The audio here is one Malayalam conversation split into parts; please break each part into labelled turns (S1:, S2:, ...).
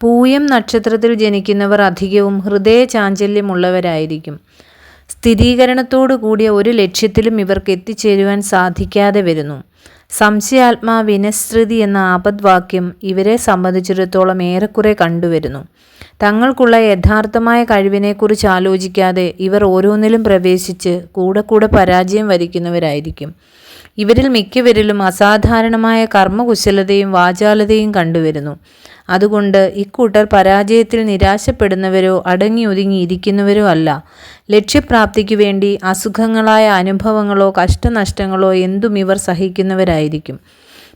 S1: പൂയം നക്ഷത്രത്തിൽ ജനിക്കുന്നവർ അധികവും ഹൃദയ ചാഞ്ചല്യമുള്ളവരായിരിക്കും സ്ഥിരീകരണത്തോടു കൂടിയ ഒരു ലക്ഷ്യത്തിലും ഇവർക്ക് എത്തിച്ചേരുവാൻ സാധിക്കാതെ വരുന്നു. സംശയാത്മാ വിനസ്തൃതി എന്ന ആപദ്വാക്യം ഇവരെ സംബന്ധിച്ചിടത്തോളം ഏറെക്കുറെ കണ്ടുവരുന്നു. തങ്ങൾക്കുള്ള യഥാർത്ഥമായ കഴിവിനെക്കുറിച്ച് ആലോചിക്കാതെ ഇവർ ഓരോന്നിലും പ്രവേശിച്ച് കൂടെ കൂടെ പരാജയം വരിക്കുന്നവരായിരിക്കും. ഇവരിൽ മിക്കവരിലും അസാധാരണമായ കർമ്മകുശലതയും വാചാലതയും കണ്ടുവരുന്നു. അതുകൊണ്ട് ഇക്കൂട്ടർ പരാജയത്തിൽ നിരാശപ്പെടുന്നവരോ അടങ്ങി ഒതുങ്ങിയിരിക്കുന്നവരോ അല്ല. ലക്ഷ്യപ്രാപ്തിക്കു വേണ്ടി അസുഖങ്ങളായ അനുഭവങ്ങളോ കഷ്ടനഷ്ടങ്ങളോ എന്തും ഇവർ സഹിക്കുന്നവരായിരിക്കും.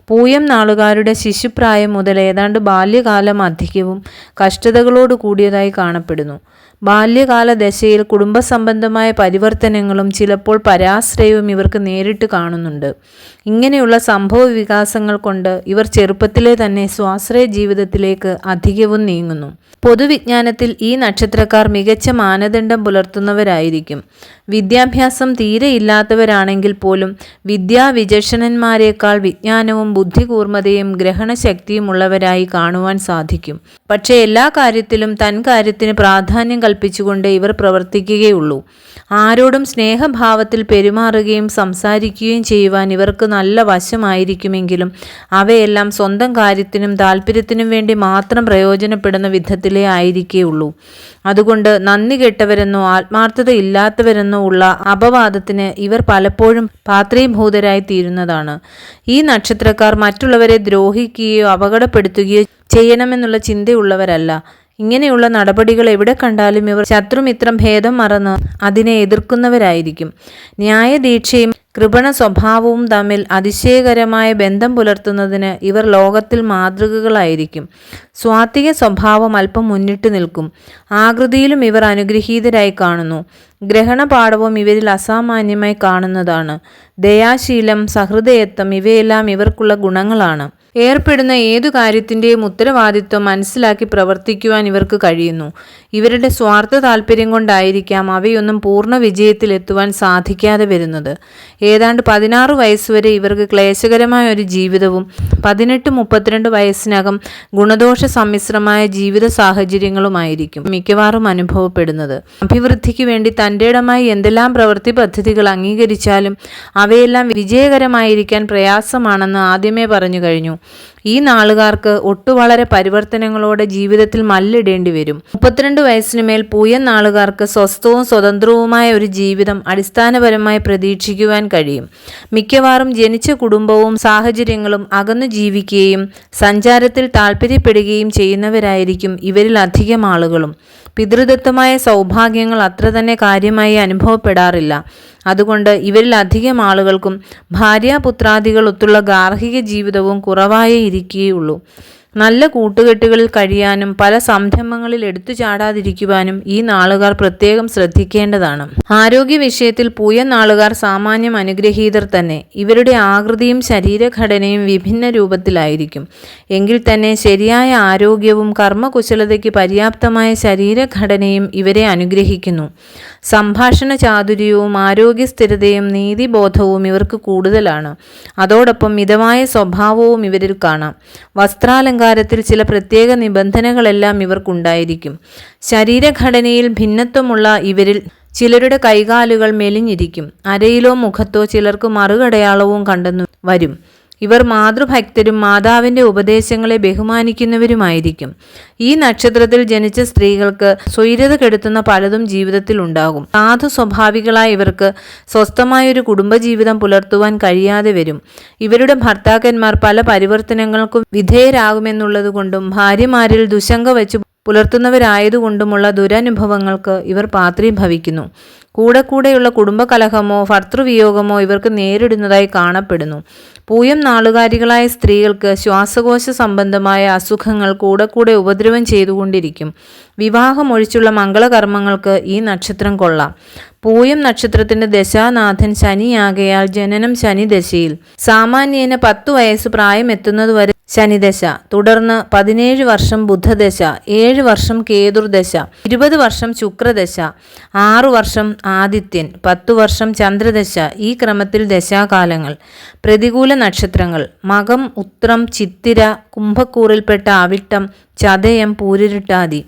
S1: പൂയം നാളുകാരുടെ ശിശുപ്രായം മുതൽ ഏതാണ്ട് ബാല്യകാലം അധികവും കഷ്ടതകളോട് കൂടിയതായി കാണപ്പെടുന്നു. ബാല്യകാല ദശയിൽ കുടുംബസംബന്ധമായ പരിവർത്തനങ്ങളും ചിലപ്പോൾ പരാശ്രയവും ഇവർക്ക് നേരിട്ട് കാണുന്നുണ്ട്. ഇങ്ങനെയുള്ള സംഭവ വികാസങ്ങൾ കൊണ്ട് ഇവർ ചെറുപ്പത്തിലെ തന്നെ സ്വാശ്രയ ജീവിതത്തിലേക്ക് അധികവും നീങ്ങുന്നു. പൊതുവിജ്ഞാനത്തിൽ ഈ നക്ഷത്രക്കാർ മികച്ച മാനദണ്ഡം പുലർത്തുന്നവരായിരിക്കും. വിദ്യാഭ്യാസം തീരെ ഇല്ലാത്തവരാണെങ്കിൽ പോലും വിദ്യാവിചക്ഷണന്മാരെക്കാൾ വിജ്ഞാനവും ബുദ്ധികൂർമ്മതയും ഗ്രഹണശക്തിയും ഉള്ളവരായി കാണുവാൻ സാധിക്കും. പക്ഷേ എല്ലാ കാര്യത്തിലും തൻ കാര്യത്തിന് പ്രാധാന്യം കൽപ്പിച്ചുകൊണ്ട് ഇവർ പ്രവർത്തിക്കുകയുള്ളൂ. ആരോടും സ്നേഹഭാവത്തിൽ പെരുമാറുകയും സംസാരിക്കുകയും ചെയ്യുവാൻ ഇവർക്ക് നല്ല വശമായിരിക്കുമെങ്കിലും അവയെല്ലാം സ്വന്തം കാര്യത്തിനും താല്പര്യത്തിനും വേണ്ടി മാത്രം പ്രയോജനപ്പെടുന്ന വിധത്തിലേ ആയിരിക്കേയുള്ളൂ. അതുകൊണ്ട് നന്ദി കെട്ടവരെന്നോ ആത്മാർത്ഥത ഇല്ലാത്തവരെന്നോ ഉള്ള അപവാദത്തിന് ഇവർ പലപ്പോഴും പാത്രീഭൂതരായി തീരുന്നതാണ്. ഈ നക്ഷത്രക്കാർ മറ്റുള്ളവരെ ദ്രോഹിക്കുകയോ അപകടപ്പെടുത്തുകയോ ചെയ്യണമെന്നുള്ള ചിന്തയുള്ളവരല്ല. ഇങ്ങനെയുള്ള നടപടികൾ എവിടെ കണ്ടാലും ഇവർ ശത്രുമിത്രം ഭേദം മറന്ന് അതിനെ എതിർക്കുന്നവരായിരിക്കും. ന്യായദീക്ഷയും കൃപണ സ്വഭാവവും തമ്മിൽ അതിശയകരമായ ബന്ധം പുലർത്തുന്നതിന് ഇവർ ലോകത്തിൽ മാതൃകകളായിരിക്കും. സ്വാത്വിക സ്വഭാവം അല്പം മുന്നിട്ട് നിൽക്കും. ആകൃതിയിലും ഇവർ അനുഗ്രഹീതരായി കാണുന്നു. ഗ്രഹണപാഠവും ഇവരിൽ അസാമാന്യമായി കാണുന്നതാണ്. ദയാശീലം സഹൃദയത്വം ഇവയെല്ലാം ഇവർക്കുള്ള ഗുണങ്ങളാണ്. ഏർപ്പെടുന്ന ഏതു കാര്യത്തിന്റെയും ഉത്തരവാദിത്വം മനസ്സിലാക്കി പ്രവർത്തിക്കുവാൻ ഇവർക്ക് കഴിയുന്നു. ഇവരുടെ സ്വാർത്ഥ താല്പര്യം കൊണ്ടായിരിക്കാം അവയൊന്നും പൂർണ വിജയത്തിലെത്തുവാൻ സാധിക്കാതെ വരുന്നത്. ഏതാണ്ട് പതിനാറ് വയസ്സുവരെ ഇവർക്ക് ക്ലേശകരമായ ഒരു ജീവിതവും പതിനെട്ട് മുപ്പത്തിരണ്ട് വയസ്സിനകം ഗുണദോഷ സമ്മിശ്രമായ ജീവിത സാഹചര്യങ്ങളുമായിരിക്കും മിക്കവാറും അനുഭവപ്പെടുന്നത്. അഭിവൃദ്ധിക്ക് വേണ്ടി തന്റെടമായി എന്തെല്ലാം പ്രവൃത്തി പദ്ധതികൾ അംഗീകരിച്ചാലും അവയെല്ലാം വിജയകരമായിരിക്കാൻ പ്രയാസമാണെന്ന് ആദ്യമേ പറഞ്ഞു കഴിഞ്ഞു. ഈ നാളുകാർക്ക് ഒട്ടുവളരെ പരിവർത്തനങ്ങളോടെ ജീവിതത്തിൽ മല്ലിടേണ്ടി വരും. മുപ്പത്തിരണ്ട് വയസ്സിന് മേൽ പൂയൻ നാളുകാർക്ക് സ്വസ്ഥവും സ്വതന്ത്രവുമായ ഒരു ജീവിതം അടിസ്ഥാനപരമായി പ്രതീക്ഷിക്കുവാൻ കഴിയും. മിക്കവാറും ജനിച്ച കുടുംബവും സാഹചര്യങ്ങളും അകന്നു ജീവിക്കുകയും സഞ്ചാരത്തിൽ താല്പര്യപ്പെടുകയും ചെയ്യുന്നവരായിരിക്കും ഇവരിൽ അധികം ആളുകളും. പിതൃദത്തമായ സൗഭാഗ്യങ്ങൾ അത്ര തന്നെ കാര്യമായി അനുഭവപ്പെടാറില്ല. അതുകൊണ്ട് ഇവരിൽ അധികം ആളുകൾക്കും ഭാര്യാപുത്രാദികളൊത്തുള്ള ഗാർഹിക ജീവിതവും കുറവായേ ഇരിക്കുകയുള്ളൂ. നല്ല കൂട്ടുകെട്ടുകളിൽ കഴിയാനും പല സംരംഭങ്ങളിൽ എടുത്തു ചാടാതിരിക്കുവാനും ഈ നാളുകാർ പ്രത്യേകം ശ്രദ്ധിക്കേണ്ടതാണ്. ആരോഗ്യ വിഷയത്തിൽ പൂയ നാളുകാർ സാമാന്യം അനുഗ്രഹീതർ തന്നെ. ഇവരുടെ ആകൃതിയും ശരീരഘടനയും വിഭിന്ന രൂപത്തിലായിരിക്കും. എങ്കിൽ തന്നെ ശരിയായ ആരോഗ്യവും കർമ്മകുശലതയ്ക്ക് പര്യാപ്തമായ ശരീരഘടനയും ഇവരെ അനുഗ്രഹിക്കുന്നു. സംഭാഷണ ചാതുര്യവും ആരോഗ്യ സ്ഥിരതയും നീതിബോധവും ഇവർക്ക് കൂടുതലാണ്. അതോടൊപ്പം മിതമായ സ്വഭാവവും ഇവരിൽ കാണാം. വസ്ത്രാലങ്കാരത്തിൽ ചില പ്രത്യേക നിബന്ധനകളെല്ലാം ഇവർക്കുണ്ടായിരിക്കും. ശരീരഘടനയിൽ ഭിന്നത്വമുള്ള ഇവരിൽ ചിലരുടെ കൈകാലുകൾ മെലിഞ്ഞിരിക്കും. അരയിലോ മുഖത്തോ ചിലർക്ക് മറുകടയാളവും കണ്ടെന്നു വരും. ഇവർ മാതൃഭക്തരും മാതാവിന്റെ ഉപദേശങ്ങളെ ബഹുമാനിക്കുന്നവരുമായിരിക്കും. ഈ നക്ഷത്രത്തിൽ ജനിച്ച സ്ത്രീകൾക്ക് സ്വൈര്യത കെടുത്തുന്ന പലതും ജീവിതത്തിൽ ഉണ്ടാകും. സാധു സ്വഭാവികളായ ഇവർക്ക് സ്വസ്ഥമായൊരു കുടുംബജീവിതം പുലർത്തുവാൻ കഴിയാതെ വരും. ഇവരുടെ ഭർത്താക്കന്മാർ പല പരിവർത്തനങ്ങൾക്കും വിധേയരാകുമെന്നുള്ളതുകൊണ്ടും ഭാര്യമാരിൽ ദുശങ്ക വെച്ച് പുലർത്തുന്നവരായതുകൊണ്ടുമുള്ള ദുരനുഭവങ്ങൾക്ക് ഇവർ പാത്രീഭവിക്കുന്നു. കൂടെ കൂടെയുള്ള കുടുംബകലഹമോ ഭർത്തൃവിയോഗമോ ഇവർക്ക് നേരിടുന്നതായി കാണപ്പെടുന്നു. പൂയം നാളുകാരികളായ സ്ത്രീകൾക്ക് ശ്വാസകോശ സംബന്ധമായ അസുഖങ്ങൾ കൂടെ കൂടെ ഉപദ്രവം ചെയ്തുകൊണ്ടിരിക്കും. വിവാഹമൊഴിച്ചുള്ള മംഗളകർമ്മങ്ങൾക്ക് ഈ നക്ഷത്രം കൊള്ളാം. പൂയം നക്ഷത്രത്തിന്റെ ദശാനാഥൻ ശനിയാകയാൽ ജനനം ശനി ദശയിൽ സാമാന്യേന പത്തു വയസ്സ് പ്രായം എത്തുന്നതുവരെ ശനിദശ തുടർന്ന് പതിനേഴ് വർഷം ബുദ്ധദശ ഏഴ് വർഷം കേതുർദശ ഇരുപത് വർഷം ശുക്രദശ ആറു വർഷം ആദിത്യൻ പത്തു വർഷം ചന്ദ്രദശ ഈ ക്രമത്തിൽ ദശാകാലങ്ങൾ. പ്രതികൂല നക്ഷത്രങ്ങൾ മകം ഉത്രം ചിത്തിര കുംഭക്കൂറിൽപ്പെട്ട അവിട്ടം ചതയം പൂരിരുട്ടാതി.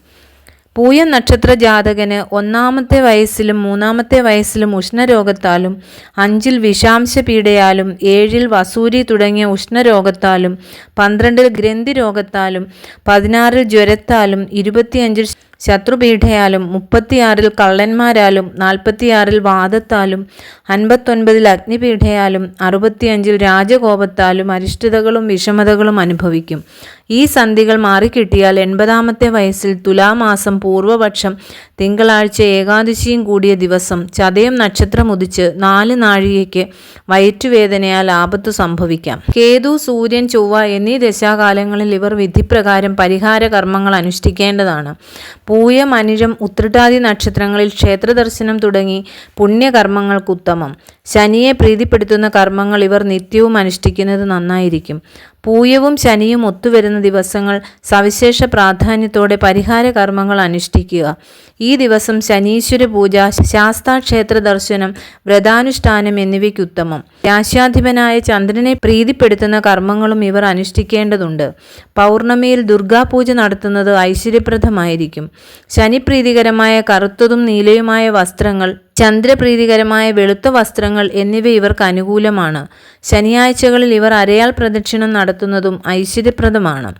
S1: പൂയം നക്ഷത്ര ജാതകന് ഒന്നാമത്തെ വയസ്സിലും മൂന്നാമത്തെ വയസ്സിലും ഉഷ്ണരോഗത്താലും അഞ്ചിൽ വിഷാംശ പീഡയാലും ഏഴിൽ വസൂരി തുടങ്ങിയ ഉഷ്ണരോഗത്താലും പന്ത്രണ്ടിൽ ഗ്രന്ഥി രോഗത്താലും പതിനാറിൽ ജ്വരത്താലും ഇരുപത്തിയഞ്ചിൽ ശത്രുപീഠയാലും മുപ്പത്തിയാറിൽ കള്ളന്മാരാലും നാൽപ്പത്തിയാറിൽ വാദത്താലും അൻപത്തൊൻപതിൽ അഗ്നിപീഠയാലും അറുപത്തിയഞ്ചിൽ രാജകോപത്താലും അരിഷ്ടതകളും വിഷമതകളും അനുഭവിക്കും. ഈ സന്ധികൾ മാറിക്കിട്ടിയാൽ എൺപതാമത്തെ വയസ്സിൽ തുലാമാസം പൂർവപക്ഷം തിങ്കളാഴ്ച ഏകാദശിയും കൂടിയ ദിവസം ചതയം നക്ഷത്രം ഉദിച്ച് നാല് നാഴികയ്ക്ക് വയറ്റുവേദനയാൽ ആപത്തു സംഭവിക്കാം. കേതു സൂര്യൻ ചൊവ്വ എന്നീ ദശാകാലങ്ങളിൽ ഇവർ വിധിപ്രകാരം പരിഹാര കർമ്മങ്ങൾ അനുഷ്ഠിക്കേണ്ടതാണ്. പൂയം അനിഴം ഉത്രട്ടാതി നക്ഷത്രങ്ങളിൽ ക്ഷേത്ര ദർശനം തുടങ്ങി പുണ്യകർമ്മങ്ങൾക്ക് ഉത്തമം ശനിയെ പ്രീതിപ്പെടുത്തുന്ന കർമ്മങ്ങൾ ഇവർ നിത്യവും അനുഷ്ഠിക്കുന്നത് നന്നായിരിക്കും. പൂയവും ശനിയും ഒത്തുവരുന്ന ദിവസങ്ങൾ സവിശേഷ പ്രാധാന്യത്തോടെ പരിഹാര കർമ്മങ്ങൾ അനുഷ്ഠിക്കുക. ഈ ദിവസം ശനീശ്വര പൂജ ശാസ്താക്ഷേത്ര ദർശനം വ്രതാനുഷ്ഠാനം എന്നിവയ്ക്ക് ഉത്തമം രാശ്യാധിപനായ ചന്ദ്രനെ പ്രീതിപ്പെടുത്തുന്ന കർമ്മങ്ങളും ഇവർ അനുഷ്ഠിക്കേണ്ടതുണ്ട്. പൗർണമിയിൽ ദുർഗാപൂജ നടത്തുന്നത് ഐശ്വര്യപ്രദമായിരിക്കും. ശനിപ്രീതികരമായ കറുത്തതും നീലയുമായ വസ്ത്രങ്ങൾ ചന്ദ്രപ്രീതികരമായ വെളുത്ത വസ്ത്രങ്ങൾ എന്നിവ ഇവർക്ക് അനുകൂലമാണ്. ശനിയാഴ്ചകളിൽ ഇവർ അരയാൽ പ്രദക്ഷിണം നടത്തുന്നതും ഐശ്വര്യപ്രദമാണ്.